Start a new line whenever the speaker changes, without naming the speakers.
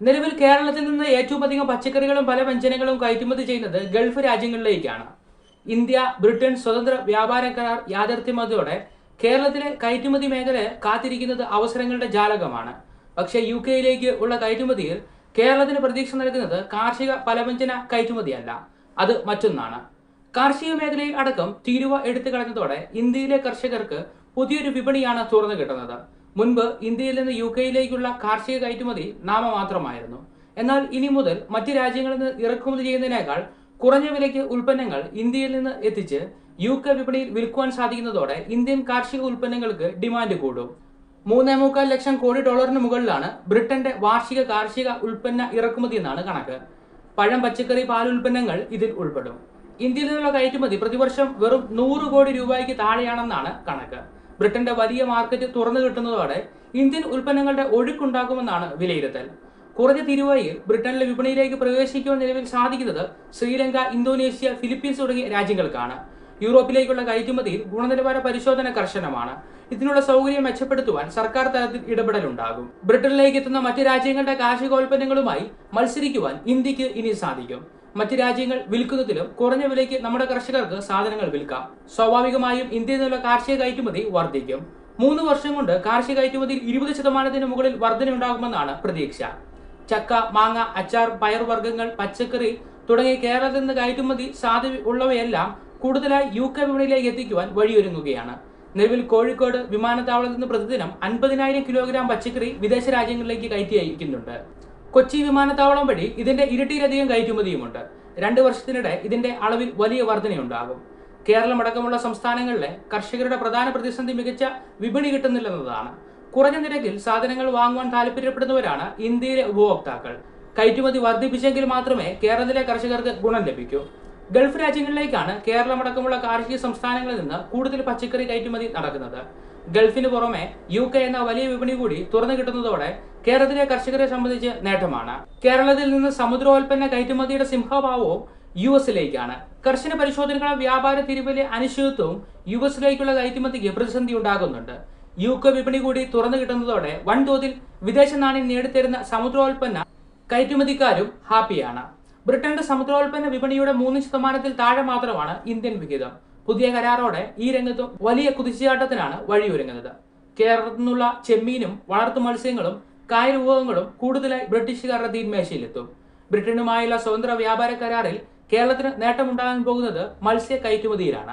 നിലവിൽ കേരളത്തിൽ നിന്ന് ഏറ്റവും അധികം പച്ചക്കറികളും പല വ്യഞ്ജനങ്ങളും കയറ്റുമതി ചെയ്യുന്നത് ഗൾഫ് രാജ്യങ്ങളിലേക്കാണ്. ഇന്ത്യ ബ്രിട്ടൻ സ്വതന്ത്ര വ്യാപാര കരാർ യാഥാർത്ഥ്യമാതോടെ കേരളത്തിലെ കയറ്റുമതി മേഖല കാത്തിരിക്കുന്നത് അവസരങ്ങളുടെ ജാലകമാണ്. പക്ഷേ യു കെയിലേക്ക് ഉള്ള കയറ്റുമതിയിൽ കേരളത്തിന് പ്രതീക്ഷ നൽകുന്നത് കാർഷിക പലവ്യഞ്ജന കയറ്റുമതിയല്ല അത് മറ്റൊന്നാണ്. കാർഷിക മേഖലയിൽ അടക്കം തീരുവ എടുത്തു കളഞ്ഞതോടെ ഇന്ത്യയിലെ കർഷകർക്ക് പുതിയൊരു വിപണിയാണ് തുറന്നു കിട്ടുന്നത്. മുൻപ് ഇന്ത്യയിൽ നിന്ന് യു കെയിലേക്കുള്ള കാർഷിക കയറ്റുമതി നാമമാത്രമായിരുന്നു. എന്നാൽ ഇനി മുതൽ മറ്റ് രാജ്യങ്ങളിൽ നിന്ന് ഇറക്കുമതി ചെയ്യുന്നതിനേക്കാൾ കുറഞ്ഞ വിലയ്ക്ക് ഉൽപ്പന്നങ്ങൾ ഇന്ത്യയിൽ നിന്ന് എത്തിച്ച് യു കെ വിപണിയിൽ വിൽക്കുവാൻ സാധിക്കുന്നതോടെ ഇന്ത്യൻ കാർഷിക ഉൽപ്പന്നങ്ങൾക്ക് ഡിമാൻഡ് കൂടും. മൂന്നേ മുക്കാൽ ലക്ഷം കോടി ഡോളറിന് മുകളിലാണ് ബ്രിട്ടന്റെ വാർഷിക കാർഷിക ഉൽപ്പന്ന ഇറക്കുമതി എന്നാണ് കണക്ക്. പഴം പച്ചക്കറി പാൽ ഉൽപ്പന്നങ്ങൾ ഇതിൽ ഉൾപ്പെടും. ഇന്ത്യയിൽ നിന്നുള്ള കയറ്റുമതി പ്രതിവർഷം വെറും നൂറ് കോടി രൂപയ്ക്ക് താഴെയാണെന്നാണ് കണക്ക്. ബ്രിട്ടന്റെ വലിയ മാർക്കറ്റ് തുറന്നു കിട്ടുന്നതോടെ ഇന്ത്യൻ ഉൽപ്പന്നങ്ങളുടെ ഒഴുക്കുണ്ടാകുമെന്നാണ് വിലയിരുത്തൽ. കുറഞ്ഞ തിരുവയിൽ ബ്രിട്ടനിലെ വിപണിയിലേക്ക് പ്രവേശിക്കുവാൻ നിലവിൽ സാധിക്കുന്നത് ശ്രീലങ്ക ഇന്തോനേഷ്യ ഫിലിപ്പീൻസ് തുടങ്ങിയ രാജ്യങ്ങൾക്കാണ്. യൂറോപ്പിലേക്കുള്ള കയറ്റുമതിയിൽ ഗുണനിലവാര പരിശോധന കർശനമാണ്. ഇതിനുള്ള സൗകര്യം മെച്ചപ്പെടുത്തുവാൻ സർക്കാർ തലത്തിൽ ഇടപെടലുണ്ടാകും. ബ്രിട്ടനിലേക്ക് എത്തുന്ന മറ്റ് രാജ്യങ്ങളുടെ കാർഷികോൽപ്പന്നങ്ങളുമായി മത്സരിക്കുവാൻ ഇന്ത്യയ്ക്ക് ഇനി സാധിക്കും. മറ്റ് രാജ്യങ്ങൾ വിൽക്കുന്നതിലും കുറഞ്ഞ വിലയ്ക്ക് നമ്മുടെ കർഷകർക്ക് സാധനങ്ങൾ വിൽക്കാം. സ്വാഭാവികമായും ഇന്ത്യയിൽ നിന്നുള്ള കാർഷിക കയറ്റുമതി വർദ്ധിക്കും. മൂന്ന് വർഷം കൊണ്ട് കാർഷിക കയറ്റുമതിയിൽ ഇരുപത് ശതമാനത്തിന് മുകളിൽ വർധനയുണ്ടാകുമെന്നാണ് പ്രതീക്ഷ. ചക്ക മാങ്ങ അച്ചാർ പയർ വർഗങ്ങൾ പച്ചക്കറി തുടങ്ങിയ കേരളത്തിൽ നിന്ന് കയറ്റുമതി സാധ്യത ഉള്ളവയെല്ലാം കൂടുതലായി യു കെ വിപണിയിലേക്ക് എത്തിക്കുവാൻ വഴിയൊരുങ്ങുകയാണ്. നിലവിൽ കോഴിക്കോട് വിമാനത്താവളത്തിൽ നിന്ന് പ്രതിദിനം അൻപതിനായിരം കിലോഗ്രാം പച്ചക്കറി വിദേശ രാജ്യങ്ങളിലേക്ക് കയറ്റി അയക്കുന്നുണ്ട്. കൊച്ചി വിമാനത്താവളം വഴി ഇതിന്റെ ഇരട്ടിയിലധികം കയറ്റുമതിയുമുണ്ട്. രണ്ട് വർഷത്തിനിടെ ഇതിന്റെ അളവിൽ വലിയ വർധനയുണ്ടാകും. കേരളം അടക്കമുള്ള സംസ്ഥാനങ്ങളിലെ കർഷകരുടെ പ്രധാന പ്രതിസന്ധി മികച്ച വിപണി കിട്ടുന്നില്ലെന്നതാണ്. കുറഞ്ഞ നിരക്കിൽ സാധനങ്ങൾ വാങ്ങുവാൻ താല്പര്യപ്പെടുന്നവരാണ് ഇന്ത്യയിലെ ഉപഭോക്താക്കൾ. കയറ്റുമതി വർദ്ധിപ്പിച്ചെങ്കിൽ മാത്രമേ കേരളത്തിലെ കർഷകർക്ക് ഗുണം ലഭിക്കൂ. ഗൾഫ് രാജ്യങ്ങളിലേക്കാണ് കേരളമടക്കമുള്ള കാർഷിക സംസ്ഥാനങ്ങളിൽ നിന്ന് കൂടുതൽ പച്ചക്കറി കയറ്റുമതി നടക്കുന്നത്. ഗൾഫിന് പുറമെ യു കെ എന്ന വലിയ വിപണി കൂടി തുറന്നു കിട്ടുന്നതോടെ കേരളത്തിലെ കർഷകരെ സംബന്ധിച്ച് നേട്ടമാണ്. കേരളത്തിൽ നിന്ന് സമുദ്രോൽപ്പന്ന കയറ്റുമതിയുടെ സിംഹഭാവവും യു എസിലേക്കാണ്. കർശന പരിശോധനകളും വ്യാപാര തിരിവിലെ അനിശ്ചിതത്വവും യു എസിലേക്കുള്ള കയറ്റുമതിക്ക് പ്രതിസന്ധി ഉണ്ടാകുന്നുണ്ട്. യു കെ വിപണി കൂടി തുറന്നു കിട്ടുന്നതോടെ വൻതോതിൽ വിദേശ നാണ്യം നേടിത്തരുന്ന സമുദ്രോൽപ്പന്ന കയറ്റുമതിക്കാരും ഹാപ്പിയാണ്. ബ്രിട്ടന്റെ സമുദ്രോൽപ്പന്ന വിപണിയുടെ മൂന്ന് ശതമാനത്തിൽ താഴെ മാത്രമാണ് ഇന്ത്യൻ വിഹിതം. പുതിയ കരാറോടെ ഈ രംഗത്തും വലിയ കുതിച്ചുചാട്ടത്തിനാണ് വഴിയൊരുങ്ങുന്നത്. കേരളത്തിൽ നിന്നുള്ള ചെമ്മീനും വളർത്തു മത്സ്യങ്ങളും കായൽ കൂടുതലായി ബ്രിട്ടീഷുകാരുടെ തീന്മേശയിലെത്തും. ബ്രിട്ടനുമായുള്ള സ്വതന്ത്ര വ്യാപാര കരാറിൽ കേരളത്തിന് നേട്ടമുണ്ടാകാൻ പോകുന്നത് മത്സ്യ കയറ്റുമതിയിലാണ്